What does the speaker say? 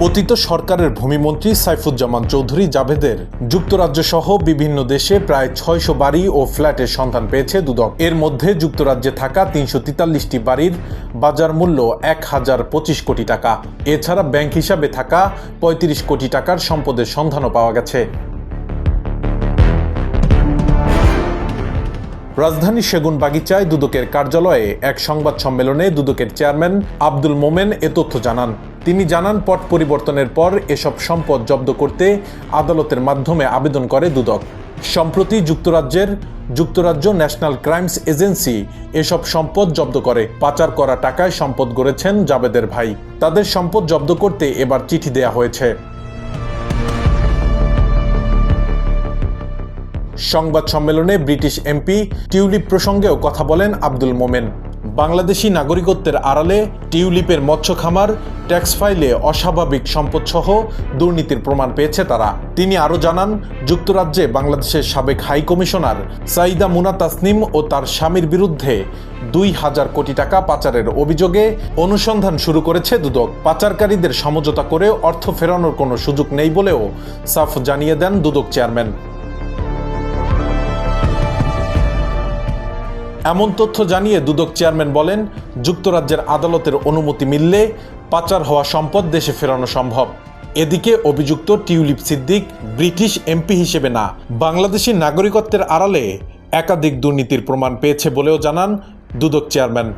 পতিত সরকারের ভূমিমন্ত্রী সাইফুজ্জামান চৌধুরী জাভেদের যুক্তরাজ্য সহ বিভিন্ন দেশে প্রায় ছয়শো বাড়ি ও ফ্ল্যাটের সন্ধান পেয়েছে দুদক। এর মধ্যে যুক্তরাজ্যে থাকা তিনশো তেতাল্লিশটি বাড়ির বাজার মূল্য এক হাজার পঁচিশ কোটি টাকা। এছাড়া ব্যাংক হিসাবে থাকা পঁয়ত্রিশ কোটি টাকার সম্পদের সন্ধানও পাওয়া গেছে। রাজধানীর সেগুন বাগিচায় দুদকের কার্যালয়ে এক সংবাদ সম্মেলনে দুদকের চেয়ারম্যান আব্দুল মোমেন এ তথ্য জানান। তিনি জানান, পট পরিবর্তনের পর এসব সম্পদ জব্দ করতে আদালতের মাধ্যমে আবেদন করে দুদক। সম্প্রতি যুক্তরাজ্যের যুক্তরাজ্য ন্যাশনাল ক্রাইমস এজেন্সি এসব সম্পদ জব্দ করে। পাচার করা টাকায় সম্পদ গড়েছেন জাবেদের ভাই। তাদের সম্পদ জব্দ করতে এবার চিঠি দেয়া হয়েছে। সংবাদ সম্মেলনে ব্রিটিশ এমপি টিউলিপ প্রসঙ্গেও কথা বলেন আব্দুল মোমেন। বাংলাদেশি নাগরিকত্বের আড়ালে টিউলিপের মৎস্য খামার, ট্যাক্স ফাইলে অস্বাভাবিক সম্পদসহ দুর্নীতির প্রমাণ পেয়েছে তারা। তিনি আরও জানান, যুক্তরাজ্যে বাংলাদেশের সাবেক হাই কমিশনার সাইদা মুনা তাসনিম ও তার স্বামীর বিরুদ্ধে দুই হাজার কোটি টাকা পাচারের অভিযোগে অনুসন্ধান শুরু করেছে দুদক। পাচারকারীদের সমঝোতা করে অর্থ ফেরানোর কোনো সুযোগ নেই বলেও সাফ জানিয়ে দেন দুদক চেয়ারম্যান। এমন তথ্য জানিয়ে দুদক চেয়ারম্যান বলেন, যুক্তরাজ্যের আদালতের অনুমতি মিললে পাচার হওয়া সম্পদ দেশে ফেরানো সম্ভব। এদিকে অভিযুক্ত টিউলিপ সিদ্দিক ব্রিটিশ এমপি হিসেবে না, বাংলাদেশি নাগরিকত্বের আড়ালে একাধিক দুর্নীতির প্রমাণ পেয়েছে বলেও জানান দুদক চেয়ারম্যান।